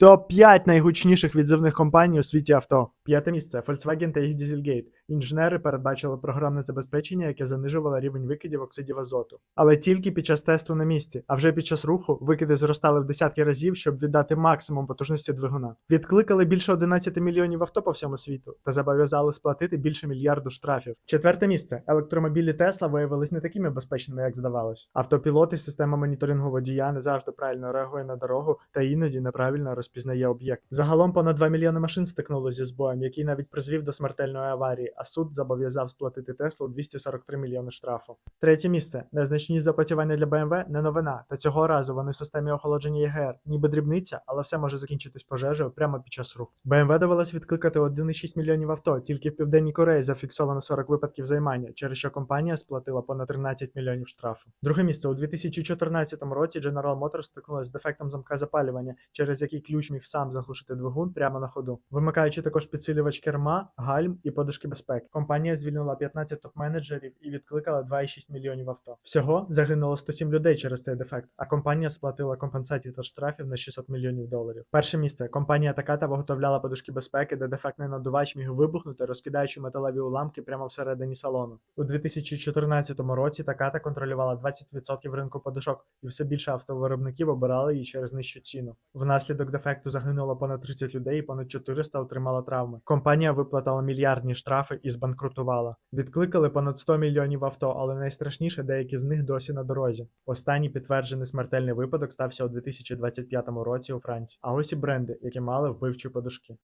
Топ-5 найгучніших відзивних компаній у світі авто. П'яте місце Volkswagen та їх Dieselgate. Інженери передбачили програмне забезпечення, яке занижувало рівень викидів оксидів азоту. Але тільки під час тесту на місці, а вже під час руху викиди зростали в десятки разів, щоб віддати максимум потужності двигуна. Відкликали більше 11 мільйонів авто по всьому світу та зобов'язали сплатити більше мільярду штрафів. Четверте місце електромобілі Тесла виявились не такими безпечними, як здавалось. Автопілот і система моніторингу водія не завжди правильно реагує на дорогу та іноді неправильно розпізнає об'єкт. Загалом понад 2 мільйони машин стикнулося зі збоєм, який навіть призвів до смертельної аварії, а суд зобов'язав сплатити Теслу 243 мільйони штрафу. Третє місце незначні запотівання для BMW не новина, та цього разу вони в системі охолодження ЄГР. Ніби дрібниця, але все може закінчитись пожежею прямо під час руху. BMW довелось відкликати 1,6 мільйонів авто. Тільки в південній Кореї зафіксовано 40 випадків займання, через що компанія сплатила понад 13 мільйонів штрафу. Друге місце у 2014 році General Motors стикнулася з дефектом замка запалювання, через який ключ міг сам заглушити двигун прямо на ходу, вимикаючи також підсилювач керма, гальм і подушки безпеки. Компанія звільнила 15 топ-менеджерів і відкликала 2,6 мільйонів авто. Всього загинуло 107 людей через цей дефект, а компанія сплатила компенсації та штрафів на 600 мільйонів доларів. Перше місце компанія Takata виготовляла подушки безпеки, де дефектний надувач міг вибухнути, розкидаючи металеві уламки прямо всередині салону. У 2014 році Takata контролювала 20% ринку подушок, і все більше автовиробників обирали її через нижчу ціну. Внаслідок дефекту загинуло понад 30 людей, понад 400 отримала травми. Компанія виплатила мільярдні штрафи і збанкрутувала. Відкликали понад 100 мільйонів авто, але найстрашніше деякі з них досі на дорозі. Останній підтверджений смертельний випадок стався у 2025 році у Франції. А ось і бренди, які мали вбивчі подушки.